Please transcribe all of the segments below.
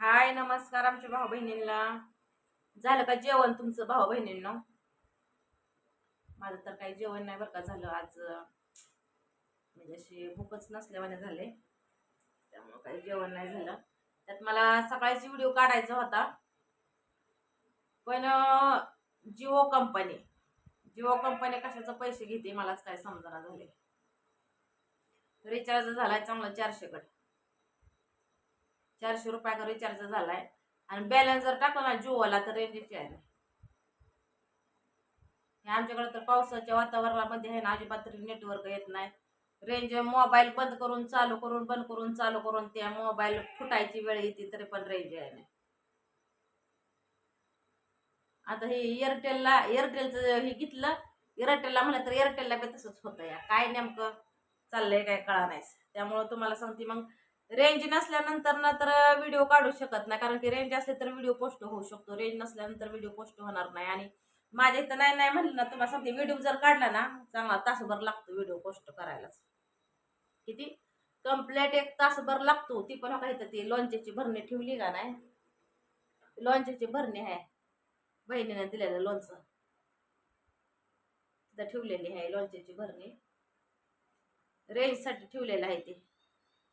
हाय नमस्कार आमच्या भाऊ बहिणींना झालं का जेवण तुमचं भाऊ बहिणींना माझं तर काही जेवण नाही बरं का झालं आज. म्हणजे अशी भूकच नसल्यावाने झाले. त्यामुळं काही जेवण नाही झालं. त्यात मला सकाळची व्हिडिओ काढायचा होता. पण जिओ कंपनी. जिओ कंपनी कशाचं पैसे घेते मलाच काय समजना झाले. रिचार्ज झालाय चांगला चारशे कट चारशे रुपयाचा रिचार्ज झालाय. आणि बॅलन्स जर टाकला ना जिओला तर रेंजची आहे. हे आमच्याकडे तर पावसाच्या वातावरणामध्ये आहे ना अजिबात नेटवर्क येत नाही. रेंज मोबाईल बंद करून चालू करून बंद करून चालू करून त्या मोबाईल फुटायची वेळ येते तरी पण रेंज आहे नाही आता हे एअरटेलला एअरटेलचं हे घेतलं एअरटेलला म्हणलं तर एअरटेलला बी तसंच होतं या. काय नेमकं चाललंय काय कळा नाही त्यामुळं तुम्हाला सांगते मग रेंज नसल्यानंतर ना तर व्हिडिओ काढू शकत नाही. कारण की रेंज असले तर व्हिडिओ पोस्ट होऊ शकतो. रेंज नसल्यानंतर व्हिडिओ पोस्ट होणार नाही. आणि माझ्या इथं नाही नाही म्हणलं ना तुम्हाला सांगते व्हिडिओ जर काढला ना चांगला तासभर लागतो व्हिडिओ पोस्ट करायलाच किती? कम्प्लेट एक तासभर लागतो. ती पण काय ती लोणच्याची भरणी ठेवली का नाही? लोणच्याची भरणी आहे. बहिणीने दिलेलं लोणचं तिथं ठेवलेली आहे लोणच्याची भरणी. रेंजसाठी ठेवलेलं आहे ते.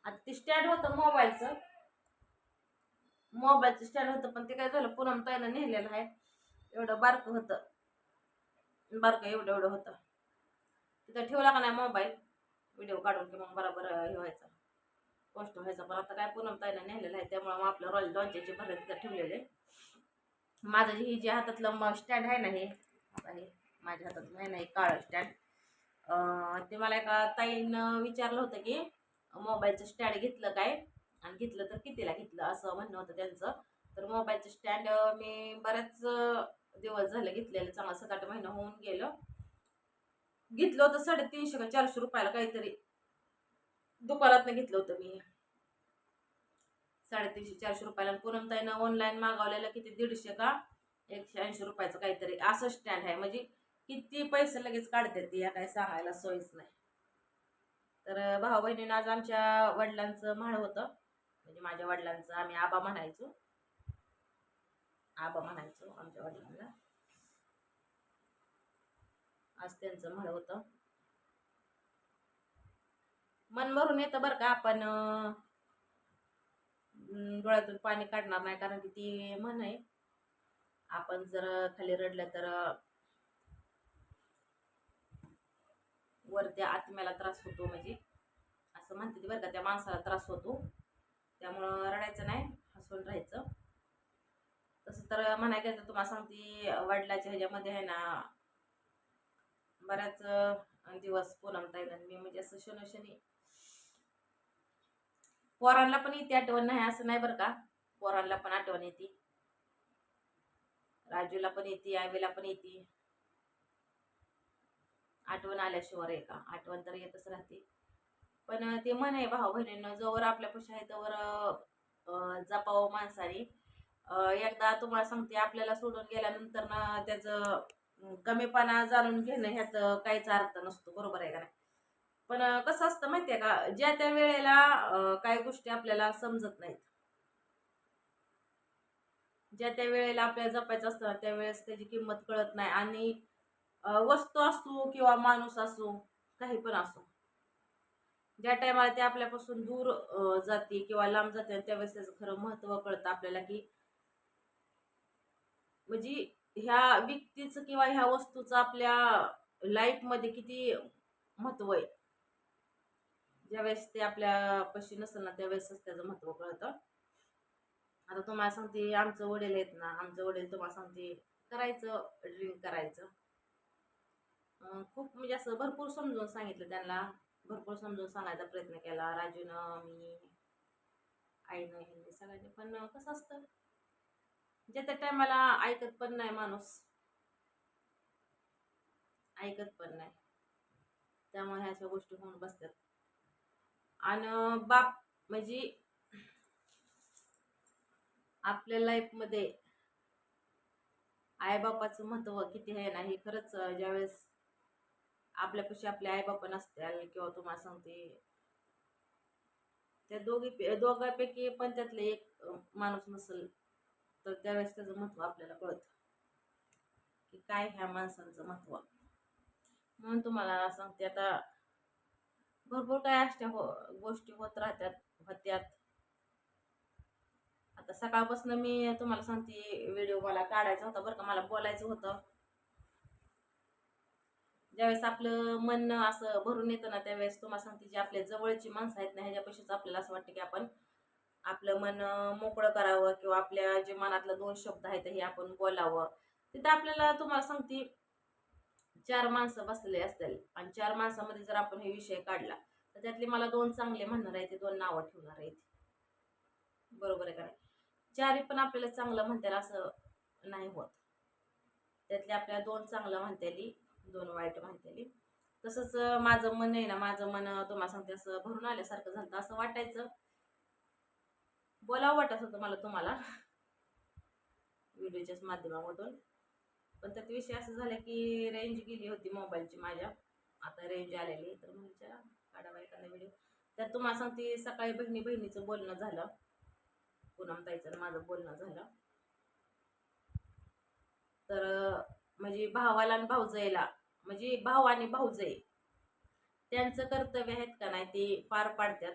आता ते स्टँड होतं मोबाईलचं. मोबाईलचं स्टँड होतं पण ते काय झालं पूनम ताईनं नेलेलं आहे. एवढं बारकं होतं. बारकं एवढं एवढं होतं. तिथं ठेवला का नाही मोबाईल? व्हिडिओ काढून की मग बरोबर हे व्हायचं. पोस्ट व्हायचं. पण आता काय पूनम ताईनं नेलेलं आहे त्यामुळं मग आपलं रॉयल लॉन्चेचे भरले तिथं ठेवलेले. माझं जे ही जे हातातलं स्टँड आहे ना हे आता हे माझ्या हातात आहे ना हे काळं स्टँड ते मला एका ताईनं विचारलं होतं की मोबाईलचं स्टँड घेतलं काय? आणि घेतलं तर कितीला घेतलं? असं म्हणणं होतं त्यांचं. तर मोबाईलचं स्टँड मी बऱ्याच दिवस झालं घेतलेलं. चांगला सात आठ महिना होऊन गेलं. घेतलं होतं साडेतीनशे का चारशे रुपयाला काहीतरी. दुकानातनं घेतलं होतं मी. साडेतीनशे चारशे रुपयाला. पुरमताईनं ऑनलाईन मागवलेलं किती? दीडशे का? एकशे ऐंशी रुपयाचं काहीतरी. असं स्टँड आहे. म्हणजे किती पैसे लगेच काढतात या काय सांगायला सोयीच नाही. तर भाऊ बहिणीनं आज आमच्या वडिलांचं म्हण होतं. म्हणजे माझ्या वडिलांचं आम्ही आबा म्हणायचो. आबा म्हणायचो आमच्या वडिलांना. आज त्यांचं म्हण होतं. मन भरून येतं बरं का आपण डोळ्यातून पाणी काढणार नाही कारण की ती म्हण आहे आपण जर खाली रडलं तर वर त्या आत्म्याला त्रास होतो म्हणजे असं म्हणते ती बरं का त्या माणसाला त्रास होतो. त्यामुळं रडायचं नाही हसून राहायचं. तसं तर म्हणाय गेलं तर तुम्हाला सांगते वडिलाच्या ह्याच्यामध्ये आहे ना बऱ्याच दिवस पूनम ताईनं मी म्हणजे असं शनो शनी पोरांना पण येते आठवण नाही असं नाही बरं का. पोरांना पण आठवण येते. राजूला पण येते आईला पण येते. आठवण आल्याशिवाय आहे का? आठवण तर येतच राहते. पण ते म्हण आहे भाऊ बहिणींना जोवर आपल्यापाशी आहे तोवर जपावं माणसाने. एकदा तुम्हाला सांगते आपल्याला सोडून गेल्यानंतर ना त्याचं कमीपणा जाणून घेणं ह्यात काहीच अर्थ नसतो बरोबर आहे का नाही? पण कसं असतं माहिती आहे का? ज्या त्या वेळेला काही गोष्टी आपल्याला समजत नाहीत. ज्या त्या वेळेला आपल्याला जपायचं असतं ना, त्यावेळेस त्याची किंमत कळत नाही. आणि वस्तू असो किंवा माणूस असो काही पण असो. ज्या टायमाला ते आपल्यापासून दूर जाते किंवा लांब जाते आणि त्यावेळेस त्याचं खरं महत्त्व कळतं आपल्याला की म्हणजे ह्या व्यक्तीचं किंवा ह्या वस्तूचं आपल्या लाईफमध्ये किती महत्त्व आहे. ज्यावेळेस ते आपल्यापाशी नसेल ना त्यावेळेसच त्याचं महत्त्व कळतं. आता तुम्हाला सांगते आमचं वडील आहेत ना आमचं वडील तुम्हाला सांगते करायचं ड्रिंक करायचं. खूप म्हणजे असं भरपूर समजून सांगितलं त्यांना. भरपूर समजून सांगायचा प्रयत्न केला. राजूनं मी आईनं ह्यांनी सगळ्यांनी. पण कसं असतं? ज्या त्या टायमाला ऐकत पण नाही माणूस. ऐकत पण नाही. त्यामुळे ह्या अशा गोष्टी होऊन बसतात. आणि बाप म्हणजे आपल्या लाईफमध्ये आईबापाचं महत्त्व किती आहे ना हे खरंच ज्यावेळेस आपल्यापाशी आपले आईबाप नसतील किंवा तुम्हाला सांगते. त्या दोघी दोघांपैकी पण त्यातले एक माणूस नसेल तर त्यावेळेस त्याचं महत्त्व आपल्याला कळतं. की काय ह्या माणसांचं महत्त्व. म्हणून तुम्हाला सांगते आता भरपूर काय अशा हो गोष्टी होत राहतात होत्यात. आता सकाळपासून मी तुम्हाला सांगते व्हिडिओ मला काढायचा होता बरं का मला बोलायचं होतं. ज्यावेळेस आपलं मन असं भरून येतं ना त्यावेळेस तुम्हाला सांगते जे आपल्या जवळची माणसं आहेत ना ह्याच्यापेक्षाच आपल्याला असं वाटतं की आपण आपलं मन मोकळं करावं किंवा आपल्या जे मनातलं दोन शब्द आहेत हे आपण बोलावं. तिथं आपल्याला तुम्हाला सांगते चार माणसं बसले असतील आणि चार माणसामध्ये जर आपण हे विषय काढला तर त्यातले मला दोन चांगले म्हणणार आहेत ते दोन नावं ठेवणार आहेत. बरोबर आहे का चारी पण आपल्याला चांगलं म्हणता येईल असं नाही होत. त्यातले आपल्याला दोन चांगलं म्हणता येईल. दोन वाईट म्हणता तसंच माझं मन आहे ना माझं मन तुम्हाला सांगते असं भरून आल्यासारखं झालं असं वाटायचं. बोलावं वाटत होतं मला तुम्हाला व्हिडिओच्याच माध्यमामधून. पण त्यात विषय असं झाला की रेंज गेली होती मोबाईलची माझ्या. आता रेंज आलेली तर म्हणजे काढावा एखादा व्हिडिओ त्यात तुम्हाला सांगते सकाळी बहिणी बहिणीचं बोलणं झालं. पूनम ताईचं माझं बोलणं झालं. तर म्हणजे भावाला आणि भाऊजाईला म्हणजे भाऊ आणि भाऊजय. त्यांचं कर्तव्य आहेत का नाही ते पार पाडतात.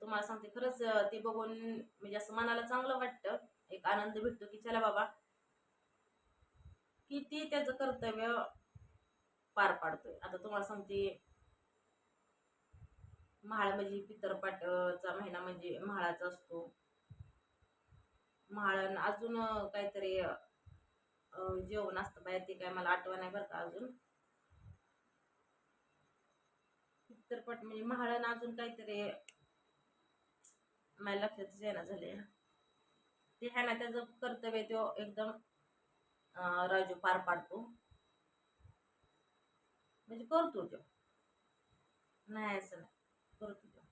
तुम्हाला सांगते खरंच ते बघून म्हणजे असं मनाला चांगलं वाटतं. एक आनंद भेटतो की चला बाबा. किती त्याचं कर्तव्य पार पाडतोय. आता तुम्हाला सांगते म्हाळ म्हणजे पितरपाटचा महिना म्हणजे म्हाळाचा असतो. म्हाळ अजून काहीतरी जेवण असतं बाहेर ते काय मला आठवण नाही बरं का अजून. चित्रपट म्हणजे म्हाळण अजून काहीतरी माझ्या लक्षातच येणं झाले ते ह्या ना त्याचं कर्तव्य तो एकदम राजू पार पाडतो. म्हणजे करतो तो. नाही असं नाही. करतो तो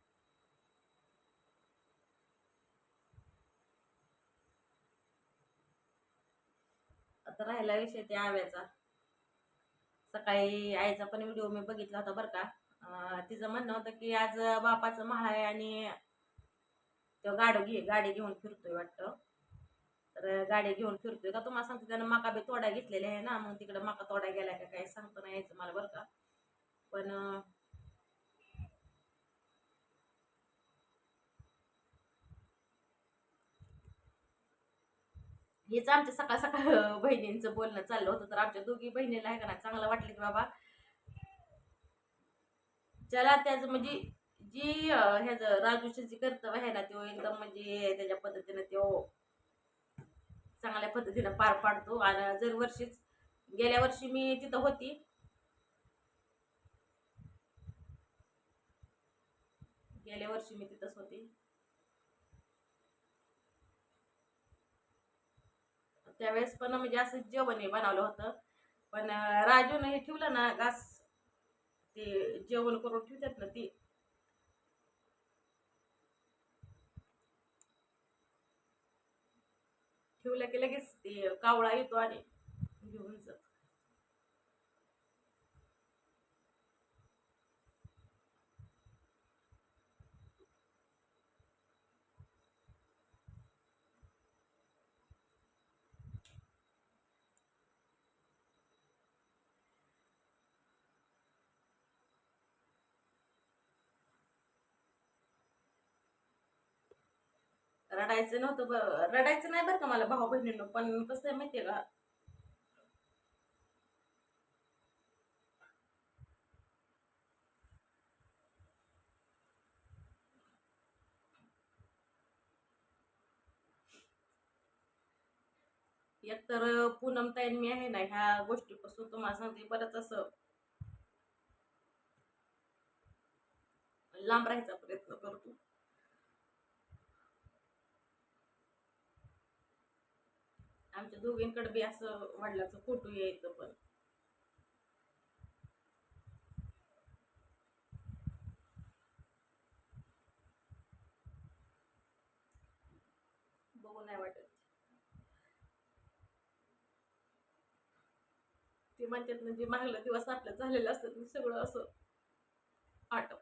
आता राहिला विषय ते आव्याचा. सकाळी आईचा पण व्हिडिओ मी बघितला होता बरं का. तिचं म्हणणं होतं की आज बापाचं म्हाळ आहे आणि तो गाडो घे गाडी घेऊन फिरतोय वाटतं. तर गाडी घेऊन फिरतोय का? तुम्हाला सांगतो त्यानं मका बी तोडा घेतलेले आहे ना मग तिकडे मका तोडा गेला का काय सांगतो नाही यायचं मला बरं का. पण हेच आमच्या सकाळ सकाळ बहिणींचं बोलणं चाललं होतं. तर आमच्या दोघी बहिणीला आहे का ना चांगलं वाटलं की बाबा चला त्याचं म्हणजे जी ह्याच ह्याचं राजूचं जे कर्तव्य आहे ना तो एकदम म्हणजे त्याच्या पद्धतीनं तो चांगल्या पद्धतीनं पार पाडतो. आणि जर वर्षीच गेल्या वर्षी मी तिथं होती. गेल्या वर्षी मी तिथंच होती. त्यावेळेस पण म्हणजे असं जेवण हे बनवलं होतं. पण अं, राजूनं हे ठेवलं ना घास ते जेवण करून ठेवतात ना ती. ठेवलं की लगेच ते कावळा येतो आणि घेऊन जातो. रडायचं नव्हतं रडायचं नाही बरं का मला भाऊ बहिणीनं पण कसं आहे माहितीये का? एकतर पूनम ताईन मी आहे ना ह्या गोष्टीपासून तुम्हाला सांगते बरंच असं लांब राहायचा प्रयत्न करतो. आमच्या दोघींकडे बी असं वडिलाचं फोटो यायचं पण. बघू नाही वाटत. ते म्हणतात म्हणजे मागला दिवस आपलं झालेलं असतात सगळं असं आठव